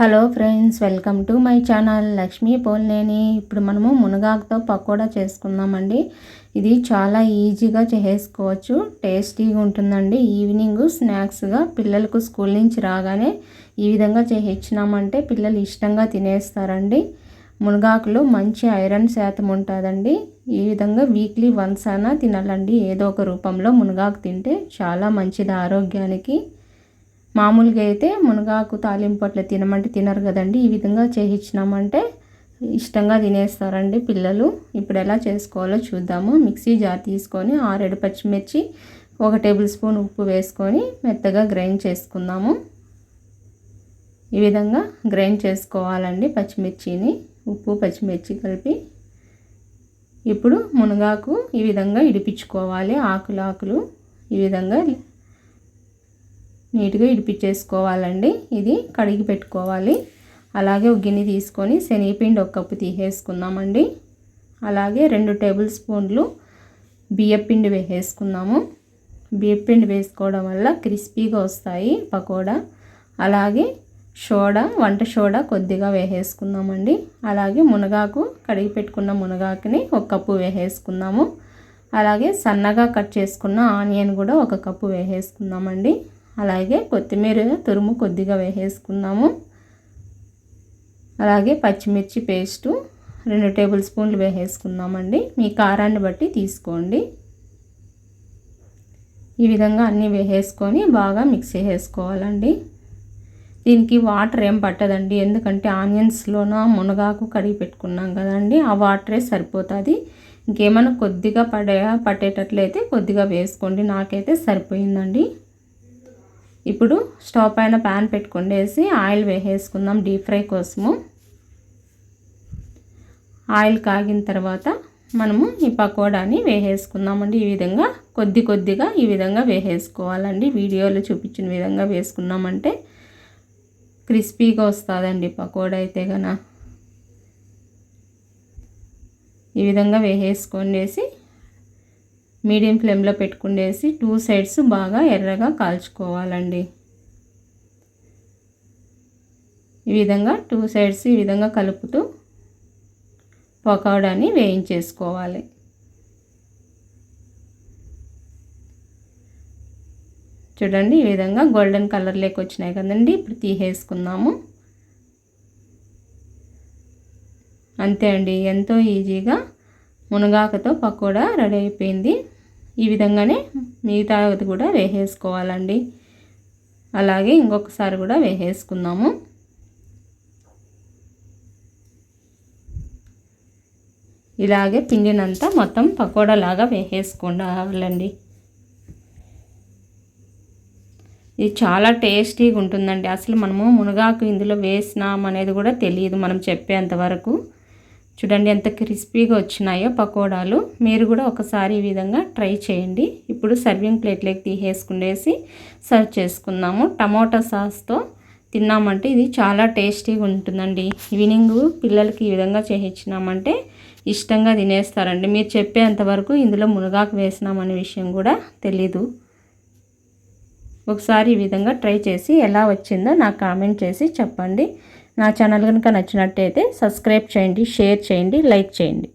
Hello friends welcome to my channel Lakshmi Polneni. ఇప్పుడు మనము మునగాకుతో పకోడా చేసుకుందామండి. ఇది చాలా ఈజీగా చేసుకోవచ్చు టేస్టీగా ఉంటుందండి. ఈవినింగ్ స్నాక్స్గా పిల్లలకు స్కూల్ నుంచి రాగానే ఈ విధంగా చేయించినామంటే పిల్లలు ఇష్టంగా తినేస్తారండి. మునగాకులో మంచి ఐరన్ శాతం ఉంటుందండి. ఈ విధంగా వీక్లీ వన్స్ అయినా తినాలండి. ఏదో ఒక రూపంలో మునగాకు తింటే చాలా మంచిది ఆరోగ్యానికి. మామూలుగా అయితే మునగాకు తాలింపు అట్లా తినమంటే తినరు కదండి. ఈ విధంగా చేయించినామంటే ఇష్టంగా తినేస్తారండి పిల్లలు. ఇప్పుడు ఎలా చేసుకోవాలో చూద్దాము. మిక్సీ జార్ తీసుకొని ఆరేడు పచ్చిమిర్చి ఒక టేబుల్ స్పూన్ ఉప్పు వేసుకొని మెత్తగా గ్రైండ్ చేసుకుందాము. ఈ విధంగా గ్రైండ్ చేసుకోవాలండి పచ్చిమిర్చిని. ఉప్పు పచ్చిమిర్చి కలిపి ఇప్పుడు మునగాకు ఈ విధంగా ఇడిపించుకోవాలి. ఆకులు ఆకులు ఈ విధంగా నీట్గా ఇడిపించేసుకోవాలండి ఇది కడిగి పెట్టుకోవాలి. అలాగే ఒక గిన్నె తీసుకొని శనగపిండి ఒక కప్పు తీసేసుకుందామండి. అలాగే రెండు టేబుల్ స్పూన్లు బియ్యపిండి వేసేసుకుందాము. బియ్యపిండి వేసుకోవడం వల్ల క్రిస్పీగా వస్తాయి పకోడా. అలాగే సోడా వంట సోడా కొద్దిగా వేసేసుకుందామండి. అలాగే మునగాకు కడిగి పెట్టుకున్న మునగాకుని ఒక కప్పు వేసేసుకుందాము. అలాగే సన్నగా కట్ చేసుకున్న ఆనియన్ కూడా ఒక కప్పు వేసేసుకుందామండి. అలాగే కొత్తిమీర తురుము కొద్దిగా వేసేసుకున్నాము అలాగే పచ్చిమిర్చి పేస్టు రెండు టేబుల్ స్పూన్లు వేసేసుకున్నామండి మీ కారాన్ని బట్టి తీసుకోండి. ఈ విధంగా అన్నీ వేసేసుకొని బాగా మిక్స్ చేసుకోవాలండి దీనికి వాటర్ ఏం పట్టదండి. ఎందుకంటే ఆనియన్స్లోన మునగాకు కడిగి పెట్టుకున్నాం కదండి. ఆ వాటరే సరిపోతుంది. ఇంకేమైనా కొద్దిగా పడే పట్టేటట్లయితే కొద్దిగా వేసుకోండి. నాకైతే సరిపోయిందండి. ఇప్పుడు స్టవ్ పైన ప్యాన్ పెట్టుకుండేసి ఆయిల్ వేసేసుకుందాం డీప్ ఫ్రై కోసము. ఆయిల్ కాగిన తర్వాత మనము ఈ పకోడాని వేసేసుకుందామండి. ఈ విధంగా కొద్ది కొద్దిగా ఈ విధంగా వేసేసుకోవాలండి. వీడియోలో చూపించిన విధంగా వేసుకున్నామంటే క్రిస్పీగా వస్తుందండి పకోడా అయితే కన ఈ విధంగా వేసేసుకొనేసి మీడియం ఫ్లేమ్లో పెట్టుకునేసి టూ సైడ్స్ బాగా ఎర్రగా కాల్చుకోవాలండి. ఈ విధంగా టూ సైడ్స్ ఈ విధంగా కలుపుతూ పకోడాని వేయించేసుకోవాలి. చూడండి ఈ విధంగా గోల్డెన్ కలర్ లేక వచ్చినాయి కదండి. ఇప్పుడు తీసేసుకుందాము. అంతే అండి. ఎంతో ఈజీగా మునగాకుతో పకోడా రెడీ అయిపోయింది. ఈ విధంగానే మిగతాది కూడా వేసేసుకోవాలండి. అలాగే ఇంకొకసారి కూడా వేసేసుకుందాము. ఇలాగే పిండినంతా మొత్తం పకోడా లాగా వేసేసుకోవాలండి. ఇది చాలా టేస్టీగా ఉంటుందండి. అసలు మనము మునగాకు ఇందులో వేసినాం అనేది కూడా తెలియదు మనం చెప్పేంత వరకు. చూడండి ఎంత క్రిస్పీగా వచ్చినాయో పకోడాలు. మీరు కూడా ఒకసారి ఈ విధంగా ట్రై చేయండి. ఇప్పుడు సర్వింగ్ ప్లేట్లోకి తీసేసుకునేసి సర్వ్ చేసుకుందాము. టమోటా సాస్తో తిన్నామంటే ఇది చాలా టేస్టీగా ఉంటుందండి. ఈవినింగ్ పిల్లలకి ఈ విధంగా చేయించినామంటే ఇష్టంగా తినేస్తారండి. మీరు చెప్పేంతవరకు ఇందులో మునగాకు వేసినామనే విషయం కూడా తెలీదు. ఒకసారి ఈ విధంగా ట్రై చేసి ఎలా వచ్చిందో నాకు కామెంట్ చేసి చెప్పండి. నా ఛానల్ కనుక నచ్చినట్టయితే సబ్స్క్రైబ్ చేయండి షేర్ చేయండి లైక్ చేయండి.